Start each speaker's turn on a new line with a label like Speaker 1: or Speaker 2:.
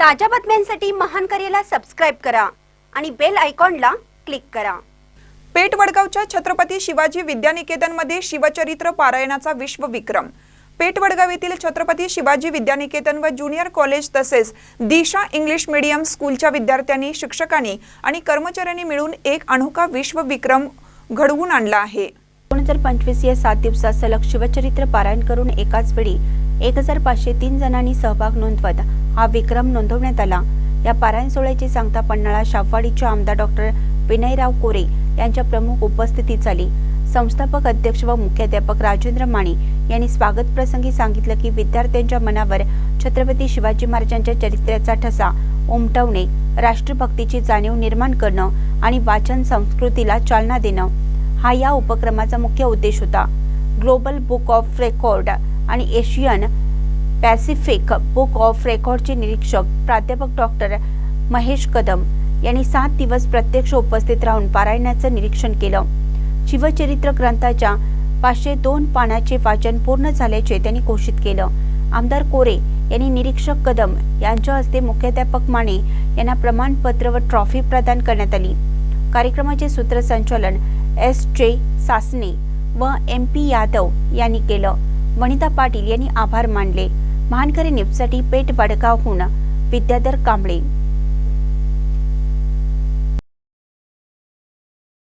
Speaker 1: ताज्या बातम्यांसाठी महान करेला सबस्क्राईब करा आणि बेल आयकॉनला क्लिक करा.
Speaker 2: पेठ वडगावच्या छत्रपती शिवाजी विद्यानिकेतनमध्ये शिवचरित्र पारायणाचा विश्वविक्रम. पेठ वडगाव येथील छत्रपती शिवाजी विद्यानिकेतन व ज्युनियर कॉलेज तसेच दिशा इंग्लिश मीडियम स्कूलच्या विद्यार्थ्यांनी शिक्षकांनी आणि कर्मचाऱ्यांनी मिळून एक अनोखा विश्वविक्रम घडवून आणला आहे.
Speaker 1: दोन हजार पंचवीस या सात दिवसात सलग शिवचरित्र पारायण करून एकाच वेळी एक हजार पाचशे तीन जणांनी सहभाग नोंदवत हा विक्रम नोंदवण्यात आला. या पारायण सोहळ्याची सांगता पन्हाळा शाफवाडीचे आमदार डॉक्टर विनयराव कोरे यांच्या प्रमुख उपस्थितीत झाली. संस्थापक अध्यक्ष व मुख्याध्यापक राजेंद्र माने यांनी स्वागत प्रसंगी सांगितलं की विद्यार्थ्यांच्या मनावर छत्रपती शिवाजी महाराजांच्या चरित्राचा ठसा उमटवणे राष्ट्रभक्तीची जाणीव निर्माण करणं आणि वाचन संस्कृतीला चालना देणं हा या उपक्रमाचा मुख्य उद्देश होता. ग्लोबल बुक ऑफ रेकॉर्ड आणि एशियन पॅसिफिक बुक ऑफ रेकॉर्डचे निरीक्षक प्राध्यापक डॉक्टर महेश कदम यांनी सात दिवस प्रत्यक्ष उपस्थित राहून पारायणाचं निरीक्षण केलं. शिवचरित्र ग्रंथाच्या पाचशे दोन पानाचे वाचन पूर्ण झाल्याचे त्यांनी घोषित केलं. आमदार कोरे यांनी निरीक्षक कदम यांच्या हस्ते मुख्याध्यापक माने यांना प्रमाणपत्र व ट्रॉफी प्रदान करण्यात आली. कार्यक्रमाचे सूत्रसंचालन एस जे सासने व एम पी यादव यांनी केलं. वनिता पाटील यांनी आभार मानले. महानकरी न्यूजसाठी पेठ वडगावहून विद्याधर कांबळे.